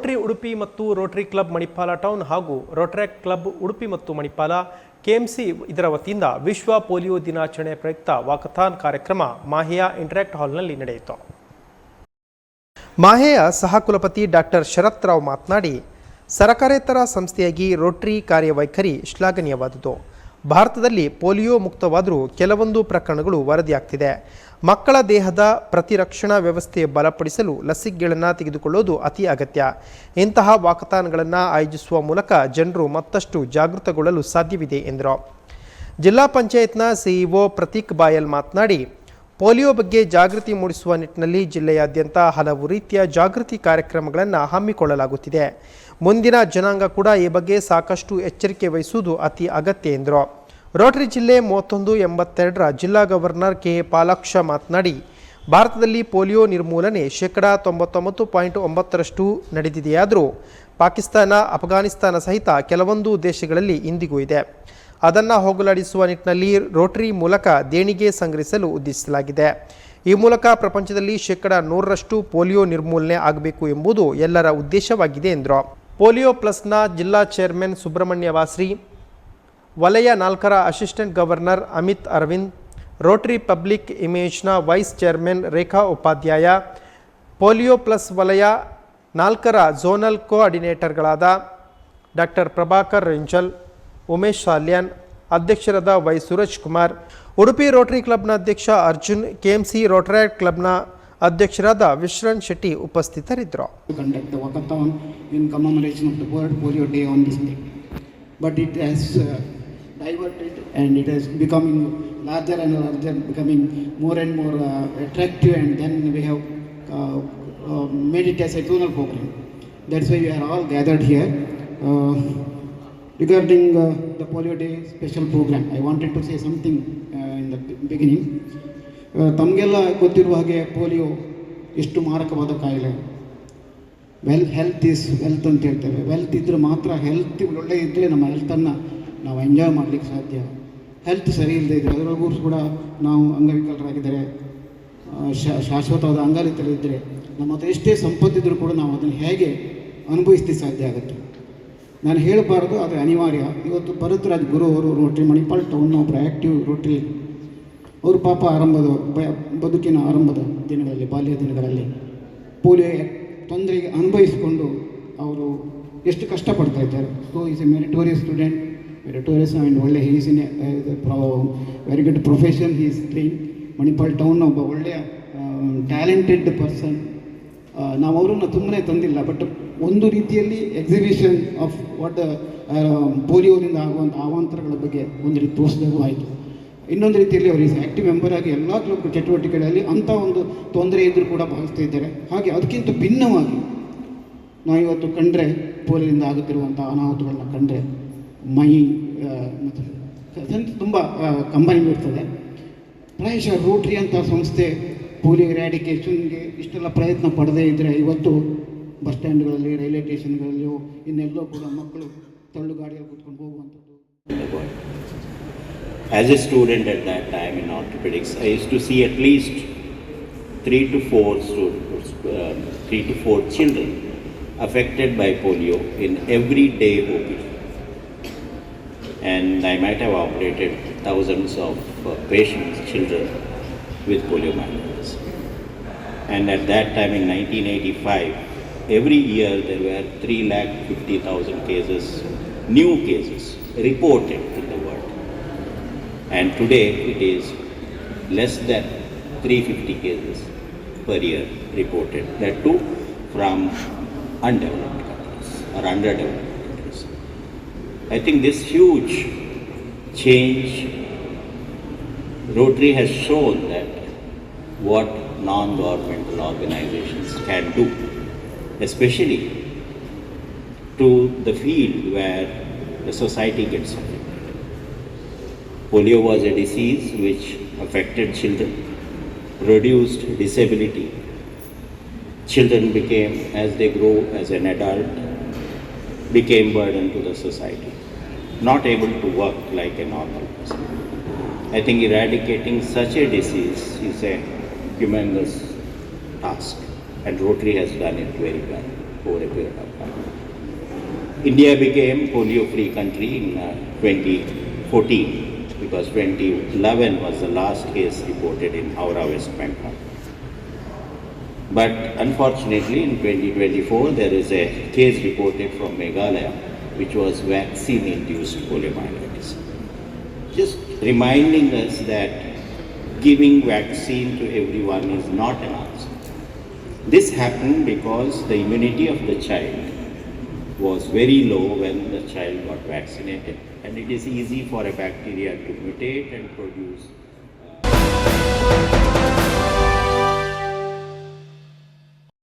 Rotary Udupi ಮತ್ತು Rotary club Manipal town ಹಾಗೂ ರೋಟ್ರ್ಯಾಕ್ club Udupi ಮತ್ತು ಮಣಿಪಾಲ ಕೆಎಂಸಿ ಇದರ ವತಿಯಿಂದ ವಿಶ್ವ ಪೋಲಿಯೋ ದಿನಾಚರಣೆ ಪ್ರಯುಕ್ತ ವಾಕಥಾನ್ ಕಾರ್ಯಕ್ರಮ ಮಾಹೆಯ ಇಂಟರಾಕ್ಟ್ ಹಾಲ್ನಲ್ಲಿ ನಡೆಯಿತು. ಮಾಹೆಯ ಸಹಕುಲಪತಿ ಡಾಕ್ಟರ್ ಶರತ್ ರಾವ್ ಮಾತನಾಡಿ, ಸರಕಾರೇತರ ಸಂಸ್ಥೆಯಾಗಿ ರೋಟರಿ ಕಾರ್ಯವೈಖರಿ ಶ್ಲಾಘನೀಯವಾದುದು. ಭಾರತದಲ್ಲಿ ಪೋಲಿಯೋ ಮುಕ್ತವಾದರೂ ಕೆಲವೊಂದು ಪ್ರಕರಣಗಳು ವರದಿಯಾಗ್ತಿದೆ. ಮಕ್ಕಳ ದೇಹದ ಪ್ರತಿರಕ್ಷಣಾ ವ್ಯವಸ್ಥೆ ಬಲಪಡಿಸಲು ಲಸಿಕೆಗಳನ್ನು ತೆಗೆದುಕೊಳ್ಳೋದು ಅತಿ ಅಗತ್ಯ. ಇಂತಹ ವಾಕತಾನ್ಗಳನ್ನು ಆಯೋಜಿಸುವ ಮೂಲಕ ಜನರು ಮತ್ತಷ್ಟು ಜಾಗೃತಗೊಳ್ಳಲು ಸಾಧ್ಯವಿದೆ ಎಂದರು. ಜಿಲ್ಲಾ ಪಂಚಾಯತ್ನ ಸಿಇಒ ಪ್ರತೀಕ್ ಬಾಯಲ್ ಮಾತನಾಡಿ ಪೋಲಿಯೋ ಬಗ್ಗೆ ಜಾಗೃತಿ ಮೂಡಿಸುವ ನಿಟ್ಟಿನಲ್ಲಿ ಜಿಲ್ಲೆಯಾದ್ಯಂತ ಹಲವು ರೀತಿಯ ಜಾಗೃತಿ ಕಾರ್ಯಕ್ರಮಗಳನ್ನು ಹಮ್ಮಿಕೊಳ್ಳಲಾಗುತ್ತಿದೆ. ಮುಂದಿನ ಜನಾಂಗ ಕೂಡ ಈ ಬಗ್ಗೆ ಸಾಕಷ್ಟು ಎಚ್ಚರಿಕೆ ವಹಿಸುವುದು ಅತಿ ಅಗತ್ಯ ಎಂದರು. ರೋಟರಿ ಜಿಲ್ಲೆ ಮೂವತ್ತೊಂದು ಎಂಬತ್ತೆರಡರ ಜಿಲ್ಲಾ ಗವರ್ನರ್ ಕೆ. ಪಾಲಾಕ್ಷ ಮಾತನಾಡಿ, ಭಾರತದಲ್ಲಿ ಪೋಲಿಯೋ ನಿರ್ಮೂಲನೆ ಶೇಕಡಾ ತೊಂಬತ್ತೊಂಬತ್ತು ಪಾಯಿಂಟ್ ಒಂಬತ್ತರಷ್ಟು ನಡೆದಿದೆಯಾದರೂ ಪಾಕಿಸ್ತಾನ, ಅಫ್ಘಾನಿಸ್ತಾನ ಸಹಿತ ಕೆಲವೊಂದು ದೇಶಗಳಲ್ಲಿ ಇಂದಿಗೂ ಇದೆ. ಅದನ್ನು ಹೋಗಲಾಡಿಸುವ ನಿಟ್ಟಿನಲ್ಲಿ ರೋಟರಿ ಮೂಲಕ ದೇಣಿಗೆ ಸಂಗ್ರಹಿಸಲು ಉದ್ದೇಶಿಸಲಾಗಿದೆ. ಈ ಮೂಲಕ ಪ್ರಪಂಚದಲ್ಲಿ ಶೇಕಡ ನೂರರಷ್ಟು ಪೋಲಿಯೋ ನಿರ್ಮೂಲನೆ ಆಗಬೇಕು ಎಂಬುದು ಎಲ್ಲರ ಉದ್ದೇಶವಾಗಿದೆ, ಎಂದರು. ಪೋಲಿಯೋ ಪ್ಲಸ್ನ ಜಿಲ್ಲಾ ಚೇರ್ಮನ್ ಸುಬ್ರಹ್ಮಣ್ಯ ವಾಸ್ರಿ ವಲಯ ನಾಲ್ಕರ assistant governor Amith Aravind, Rotary public ಇಮೇಜ್ನ vice chairman Rekha Upadhyaya, polio plus ವಲಯ ನಾಲ್ಕರ ಝೋನಲ್ ಕೋಆರ್ಡಿನೇಟರ್ಗಳಾದ ಡಾಕ್ಟರ್ ಪ್ರಭಾಕರ್ ರೆಂಜಲ್ ಉಮೇಶ್ ಸಾಲ್ಯಾನ್ ಅಧ್ಯಕ್ಷರಾದ ವೈ ಸುರಜ್ ಕುಮಾರ್ ಉಡುಪಿ ರೋಟರಿ ಕ್ಲಬ್ನ ಅಧ್ಯಕ್ಷ ಅರ್ಜುನ್ ಕೆಎಂಸಿ ರೋಟರಿ ಕ್ಲಬ್ನ ಅಧ್ಯಕ್ಷರಾದ ವಿಶ್ರಣ್ ಶೆಟ್ಟಿ ಉಪಸ್ಥಿತರಿದ್ದರು to conduct the walkathon in commemoration of the World Polio Day on this day. But it has uh, diverted and it is becoming larger and larger, becoming more and more uh, attractive, and then we have uh, uh, made it as a zonal program. That's why we are all gathered here. Uh, regarding uh, the Polio Day special program, I wanted to in the beginning. Uh, ತಮಗೆಲ್ಲ ಗೊತ್ತಿರುವ ಹಾಗೆ polio ಎಷ್ಟು ಮಾರಕವಾದ ಕಾಯಿಲೆ. Well health is wealth ಅಂತ ಹೇಳ್ತೇವೆ. Wealth ಇದ್ದರೆ ಮಾತ್ರ health ಒಳ್ಳೆ ಇದ್ದರೆ ನಮ್ಮ ಹೆಲ್ತನ್ನು ನಾವು ಎಂಜಾಯ್ ಮಾಡಲಿಕ್ಕೆ ಸಾಧ್ಯ. ಹೆಲ್ತ್ ಸರಿ ಇಲ್ಲದೆ ಇದ್ದರೆ ಅದರೊಳಗೂ ಕೂಡ ನಾವು ಅಂಗವಿಕಲರಾಗಿದ್ದರೆ ಶಾಶ್ವತವಾದ ಅಂಗವಿಕಲಿದ್ದರೆ ನಮ್ಮ ಹತ್ರ ಎಷ್ಟೇ ಸಂಪತ್ತಿದ್ದರೂ ಕೂಡ ನಾವು ಅದನ್ನು ಹೇಗೆ ಅನುಭವಿಸ್ಲಿಕ್ಕೆ ಸಾಧ್ಯ ಆಗುತ್ತೆ. ನಾನು ಹೇಳಬಾರ್ದು ಅದು ಅನಿವಾರ್ಯ. ಇವತ್ತು ಭರತ್ರಾಜ್ ಗುರು ಅವರು ರೋಟ್ರಿ ಮಣಿಪಾಲ್ ಟೌನ್ನ ಒಬ್ಬರು ಆ್ಯಕ್ಟಿವ್ ರೋಟ್ರಿ ಅವರು ಪಾಪ ಆರಂಭದ ಬದುಕಿನ ಆರಂಭದ ದಿನಗಳಲ್ಲಿ, ಬಾಲ್ಯ ದಿನಗಳಲ್ಲಿ ಪೋಲಿಯೋ ತೊಂದರೆಗೆ ಅನುಭವಿಸಿಕೊಂಡು ಅವರು ಎಷ್ಟು ಕಷ್ಟಪಡ್ತಾ ಇದ್ದಾರೆ. So is a meritorious student meritorious and ಒಳ್ಳೆ he's in very good profession he's train Manipal ಟೌನ್ನ ಒಬ್ಬ ಒಳ್ಳೆಯ ಟ್ಯಾಲೆಂಟೆಡ್ ಪರ್ಸನ್ ನಾವು ಅವರನ್ನು ತುಂಬನೇ ತಂದಿಲ್ಲ ಬಟ್ ಒಂದು ರೀತಿಯಲ್ಲಿ ಎಕ್ಸಿಬಿಷನ್ ಆಫ್ ವಾಟ್ ಪೋಲಿಯೋದಿಂದ ಆಗುವಂಥ ಅವಾಂತರಗಳ ಬಗ್ಗೆ ಒಂದು ರೀತಿ ತೋರಿಸಿದಾಗೂ ಆಯಿತು. ಇನ್ನೊಂದು ರೀತಿಯಲ್ಲಿ ಅವರು ಆ್ಯಕ್ಟಿವ್ ಮೆಂಬರ್ ಆಗಿ ಎಲ್ಲ ಕ್ಲಬ್ ಚಟುವಟಿಕೆಗಳಲ್ಲಿ ಅಂಥ ಒಂದು ತೊಂದರೆ ಇದ್ದರೂ ಕೂಡ ಭಾವಿಸ್ತಾ ಇದ್ದಾರೆ. ಹಾಗೆ ಅದಕ್ಕಿಂತ ಭಿನ್ನವಾಗಿ ನಾವು ಇವತ್ತು ಕಂಡ್ರೆ ಪೋಲಿಯೋದಿಂದ ಆಗುತ್ತಿರುವಂಥ ಅನಾಹುತಗಳನ್ನ ಕಂಡ್ರೆ ಮೈ ಮತ್ತು ತುಂಬ ಕಂಬನಿ ಇರ್ತದೆ ಪ್ರಾಯಶಃ ರೋಟ್ರಿ ಅಂತ ಸಂಸ್ಥೆ ಪೋಲಿಯೋ ರ್ಯಾಡಿಕೇಷನ್ಗೆ ಇಷ್ಟೆಲ್ಲ ಪ್ರಯತ್ನ ಪಡದೇ ಇದ್ದರೆ ಇವತ್ತು ಬಸ್ ಸ್ಟ್ಯಾಂಡ್ಗಳಲ್ಲಿ ರೈಲ್ವೆ ಸ್ಟೇಷನ್ಗಳಲ್ಲಿಯೋ ಇನ್ನೆಲ್ಲೋ ಕೂಡ ಮಕ್ಕಳು ತಳ್ಳುಗಾಡಿಯಲ್ಲಿ ಕೂತ್ಕೊಂಡು ಹೋಗುವಂಥದ್ದು in the world. As a student at that time in orthopedics, I used to see at least three to four students, uh, three to four children affected by polio in every day OP. And I might have operated thousands of uh, patients, children with poliomyelitis. And at that time in 1985, every year there were 3 lakh 50,000 cases, new cases reported in the world. And today it is less than 350 cases per year reported, that too from undeveloped countries or underdeveloped countries. I think this huge change, Rotary has shown that what non-governmental organizations can do, especially to the field where the society gets affected. Polio was a disease which affected children, reduced disability. Children became, as they grow as an adult, became burden to the society, not able to work like a normal person. I think eradicating such a disease is a humongous task, and Rotary has done it very well. over a period of time. India became polio-free country in uh, 2014 because 2011 was the last case reported in Howrah, West Bengal. But unfortunately, in 2024, there is a case reported from Meghalaya, which was vaccine-induced poliomyelitis. Just reminding us that giving vaccine to everyone is not an answer. This happened because the immunity of the child was very low when the child got vaccinated, and it is easy for a bacteria to mutate and produce